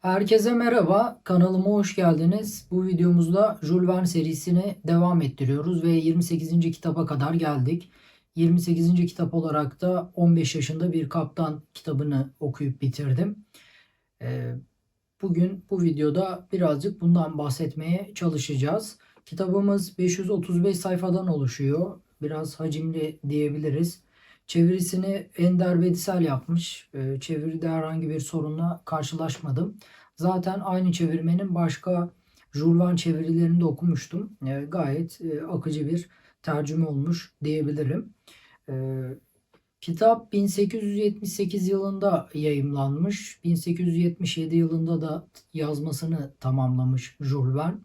Herkese merhaba, kanalıma hoş geldiniz. Bu videomuzda Jules Verne serisini devam ettiriyoruz ve 28. kitaba kadar geldik. 28. kitap olarak da 15 yaşında bir kaptan kitabını okuyup bitirdim. Ee, Bugün bu videoda birazcık bundan bahsetmeye çalışacağız. Kitabımız 535 sayfadan oluşuyor. Biraz hacimli diyebiliriz. Çevirisini Ender Bedisel yapmış. Ee, Çeviride herhangi bir sorunla karşılaşmadım. Zaten aynı çevirmenin başka Jules Verne çevirilerini de okumuştum. Ee, Gayet e, akıcı bir tercüme olmuş diyebilirim. Ee, Kitap 1878 yılında yayımlanmış. 1877 yılında da yazmasını tamamlamış Jules Verne.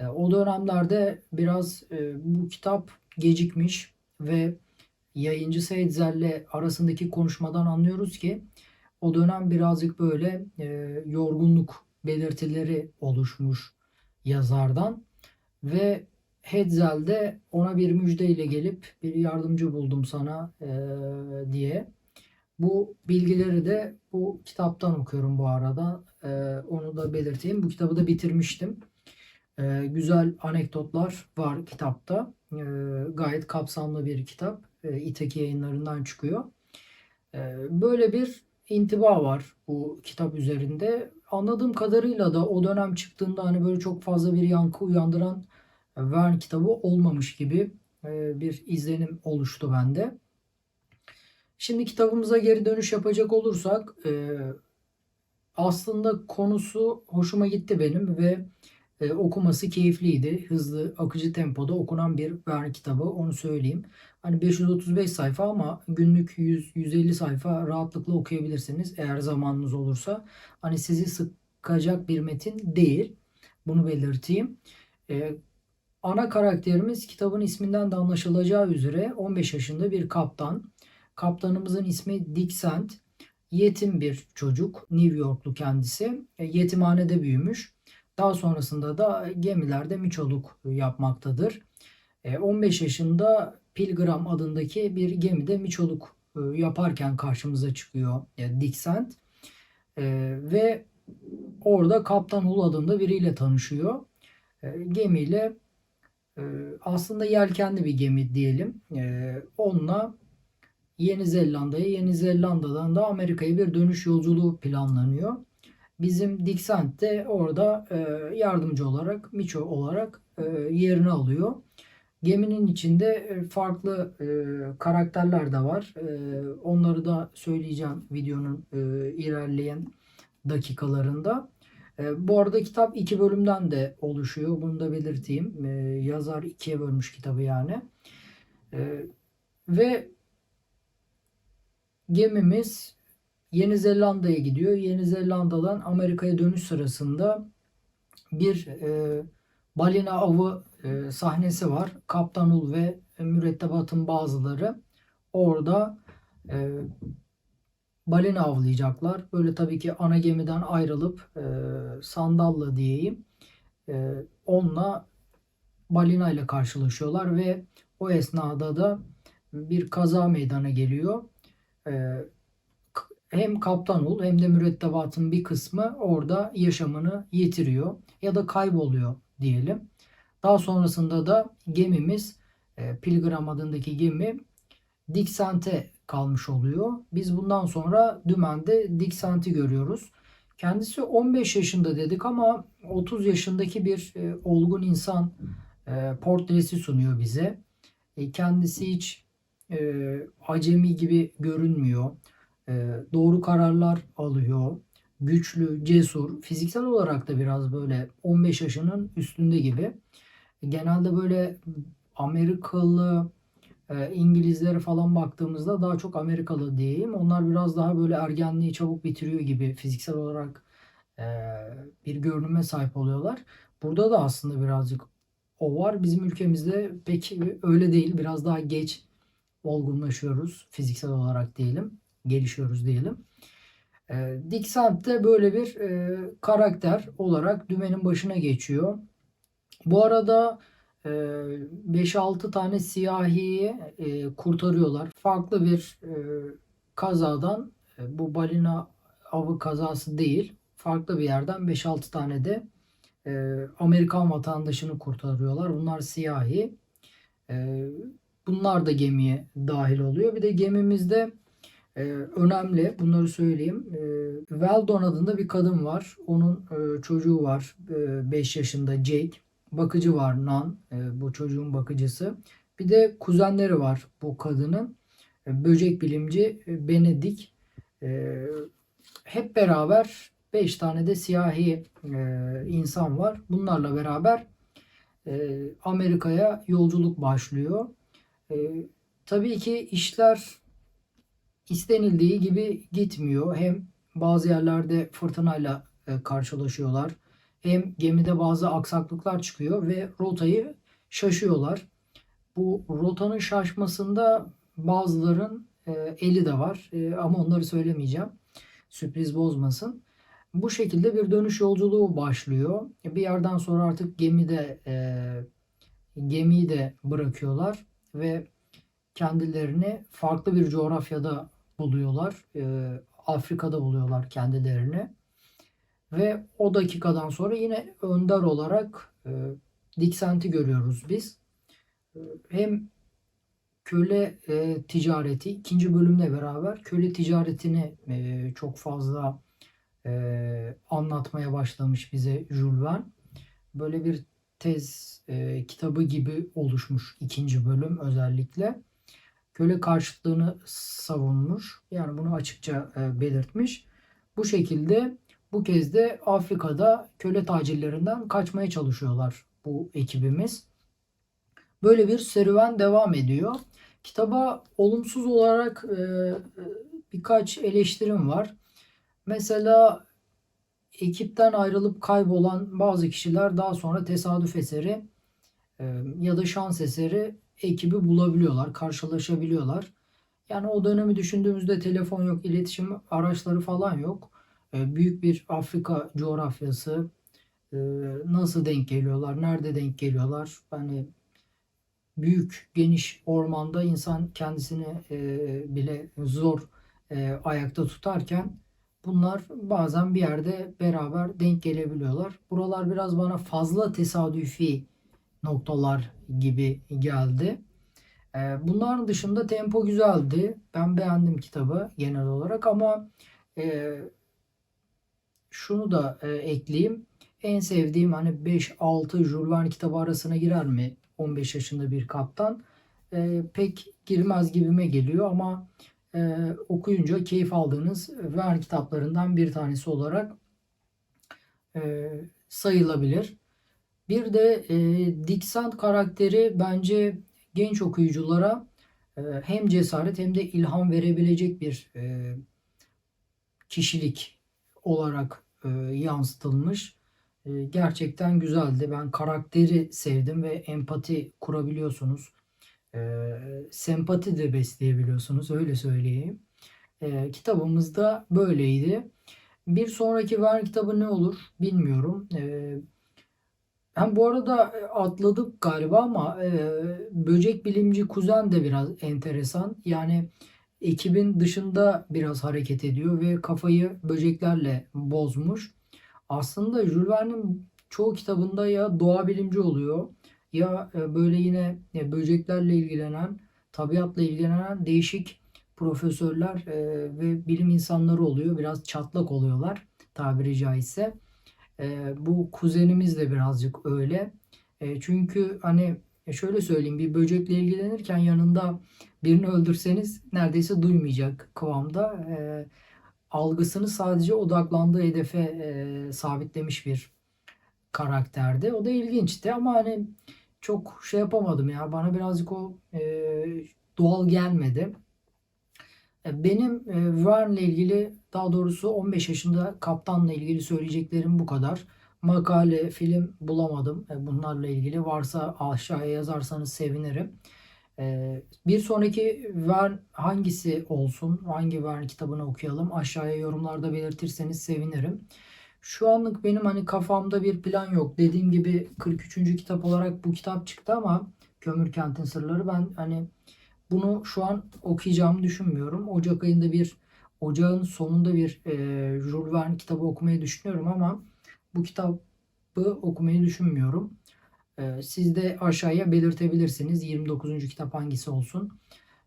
E, O dönemlerde biraz e, bu kitap gecikmiş ve yayıncı Hetzel'le arasındaki konuşmadan anlıyoruz ki o dönem birazcık böyle e, yorgunluk belirtileri oluşmuş yazardan ve Hetzel de ona bir müjdeyle gelip bir yardımcı buldum sana e, diye. Bu bilgileri de bu kitaptan okuyorum bu arada. E, onu da belirteyim. Bu kitabı da bitirmiştim. E, güzel anekdotlar var kitapta. E, gayet kapsamlı bir kitap. E, İtaki yayınlarından çıkıyor. E, böyle bir intiba var bu kitap üzerinde. Anladığım kadarıyla da o dönem çıktığında hani böyle çok fazla bir yankı uyandıran Verne kitabı olmamış gibi e, bir izlenim oluştu bende. Şimdi kitabımıza geri dönüş yapacak olursak e, aslında konusu hoşuma gitti benim ve e, okuması keyifliydi. Hızlı, akıcı tempoda okunan bir Verne kitabı onu söyleyeyim. Hani 535 sayfa ama günlük 100-150 sayfa rahatlıkla okuyabilirsiniz eğer zamanınız olursa. Hani sizi sıkacak bir metin değil. Bunu belirteyim. E, Ana karakterimiz kitabın isminden de anlaşılacağı üzere 15 yaşında bir kaptan. Kaptanımızın ismi Dick Sand. Yetim bir çocuk. New Yorklu kendisi. E, Yetimhanede büyümüş. Daha sonrasında da gemilerde miçoluk yapmaktadır. E, 15 yaşında Pilgrim adındaki bir gemide miçoluk e, yaparken karşımıza çıkıyor e, Sand. E, ve orada Kaptan Hull adında biriyle tanışıyor. E, gemiyle aslında yelkenli bir gemi diyelim. Onunla Yeni Zelanda'ya, Yeni Zelanda'dan da Amerika'ya bir dönüş yolculuğu planlanıyor. Bizim Dixent de orada e, yardımcı olarak, Miço olarak e, yerini alıyor. Geminin içinde e, farklı karakterler de var. Onları da söyleyeceğim videonun ilerleyen dakikalarında. E, bu arada kitap iki bölümden de oluşuyor. Bunu da belirteyim. E, yazar ikiye bölmüş kitabı yani. E, ve gemimiz Yeni Zelanda'ya gidiyor. Yeni Zelanda'dan Amerika'ya dönüş sırasında bir e, balina avı e, sahnesi var. Kaptan Ul ve mürettebatın bazıları orada e, balina avlayacaklar. Böyle tabii ki ana gemiden ayrılıp e, sandalla diyeyim e, onunla balina ile karşılaşıyorlar ve o esnada da bir kaza meydana geliyor. E, hem kaptan ol hem de mürettebatın bir kısmı orada yaşamını yitiriyor ya da kayboluyor diyelim. Daha sonrasında da gemimiz e, Pilgrim adındaki gemi Diksant'e kalmış oluyor. Biz bundan sonra dümende Diksant'i görüyoruz. Kendisi 15 yaşında dedik ama 30 yaşındaki bir e, olgun insan e, portresi sunuyor bize. Kendisi hiç acemi gibi görünmüyor. E, doğru kararlar alıyor. Güçlü, cesur, fiziksel olarak da biraz böyle 15 yaşının üstünde gibi. Genelde böyle Amerikalı e, İngilizlere falan baktığımızda daha çok Amerikalı diyeyim. Onlar biraz daha böyle ergenliği çabuk bitiriyor gibi fiziksel olarak e, bir görünüme sahip oluyorlar. Burada da aslında birazcık o var. Bizim ülkemizde pek öyle değil. Biraz daha geç olgunlaşıyoruz fiziksel olarak diyelim. Gelişiyoruz diyelim. E, Dick Sand de böyle bir e, karakter olarak dümenin başına geçiyor. Bu arada 5-6 tane siyahiyi e, kurtarıyorlar. Farklı bir e, kazadan e, bu balina avı kazası değil. farklı bir yerden 5-6 tane de e, Amerikan vatandaşını kurtarıyorlar. Bunlar siyahi. E, bunlar da gemiye dahil oluyor. Bir de gemimizde e, önemli bunları söyleyeyim. E, Weldon adında bir kadın var. Onun e, çocuğu var. 5 yaşında Jake. Bakıcı var Nan. e, bu çocuğun bakıcısı. Bir de kuzenleri var bu kadının. E, böcek bilimci e, Benedict. E, hep beraber 5 tane de siyahi e, insan var. Bunlarla beraber e, Amerika'ya yolculuk başlıyor. E, tabii ki işler istenildiği gibi gitmiyor. Hem bazı yerlerde fırtınayla e, karşılaşıyorlar. Hem gemide bazı aksaklıklar çıkıyor ve rotayı şaşıyorlar. Bu rotanın şaşmasında bazıların e, eli de var E, ama onları söylemeyeceğim. Sürpriz bozmasın. Bu şekilde bir dönüş yolculuğu başlıyor. Bir yerden sonra artık gemide gemiyi de bırakıyorlar ve kendilerini farklı bir coğrafyada buluyorlar. E, Afrika'da buluyorlar kendilerini. Ve o dakikadan sonra yine önder olarak e, Dixent'i görüyoruz biz. E, hem köle e, ticareti ikinci bölümle beraber köle ticaretini e, çok fazla e, anlatmaya başlamış bize Jules Verne. Böyle bir tez e, kitabı gibi oluşmuş ikinci bölüm özellikle. Köle karşıtlığını savunmuş. Yani bunu açıkça e, belirtmiş. Bu şekilde bu kez de Afrika'da köle tacirlerinden kaçmaya çalışıyorlar bu ekibimiz. Böyle bir serüven devam ediyor. Kitaba olumsuz olarak e, birkaç eleştirim var. Mesela ekipten ayrılıp kaybolan bazı kişiler daha sonra tesadüf eseri e, ya da şans eseri ekibi bulabiliyorlar, karşılaşabiliyorlar. Yani o dönemi düşündüğümüzde telefon yok, iletişim araçları falan yok. E, büyük bir Afrika coğrafyası. E, nasıl denk geliyorlar, nerede denk geliyorlar? Hani büyük, geniş ormanda insan kendisini e, bile zor ayakta tutarken bunlar bazen bir yerde beraber denk gelebiliyorlar. Buralar biraz bana fazla tesadüfi noktalar gibi geldi. Bunların dışında tempo güzeldi. Ben beğendim kitabı genel olarak ama şunu da e, ekleyeyim. En sevdiğim hani 5-6 Jules Verne kitabı arasına girer mi? 15 yaşında bir kaptan. E, pek girmez gibime geliyor ama e, okuyunca keyif aldığınız Verne kitaplarından bir tanesi olarak e, sayılabilir. Bir de e, Dixant karakteri bence genç okuyuculara e, hem cesaret hem de ilham verebilecek bir e, kişilik olarak e, yansıtılmış. E, gerçekten güzeldi. Ben karakteri sevdim ve empati kurabiliyorsunuz. E, sempati de besleyebiliyorsunuz. Öyle söyleyeyim. E, kitabımız da böyleydi. Bir sonraki Verne kitabı ne olur bilmiyorum. E, hem bu arada atladık galiba ama e, böcek bilimci kuzen de biraz enteresan. Yani ekibin dışında biraz hareket ediyor ve kafayı böceklerle bozmuş. Aslında Jules Verne'in çoğu kitabında ya doğa bilimci oluyor ya e, böyle yine e, böceklerle ilgilenen, tabiatla ilgilenen değişik profesörler e, ve bilim insanları oluyor. Biraz çatlak oluyorlar tabiri caizse. Bu kuzenimiz de birazcık öyle. Çünkü hani şöyle söyleyeyim bir böcekle ilgilenirken yanında birini öldürseniz neredeyse duymayacak kıvamda. E, algısını sadece odaklandığı hedefe e, sabitlemiş bir karakterdi. O da ilginçti ama hani çok şey yapamadım ya. Bana birazcık o e, doğal gelmedi. E, benim e, Verne ile ilgili daha doğrusu 15 yaşında kaptanla ilgili söyleyeceklerim bu kadar. Makale, film bulamadım. E, bunlarla ilgili varsa aşağıya yazarsanız sevinirim. Bir sonraki Verne hangisi olsun? Hangi Verne kitabını okuyalım? Aşağıya yorumlarda belirtirseniz sevinirim. Şu anlık benim hani kafamda bir plan yok. Dediğim gibi 43. kitap olarak bu kitap çıktı ama Kömür Kent'in Sırları ben hani bunu şu an okuyacağımı düşünmüyorum. Ocak ayında bir ocağın sonunda bir e, Jules Verne kitabı okumayı düşünüyorum ama bu kitabı okumayı düşünmüyorum. E, siz de aşağıya belirtebilirsiniz 29. kitap hangisi olsun.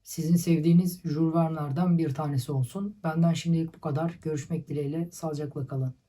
Sizin sevdiğiniz Jules Verne'lerden bir tanesi olsun. Benden şimdilik bu kadar. Görüşmek dileğiyle. Sağlıcakla kalın.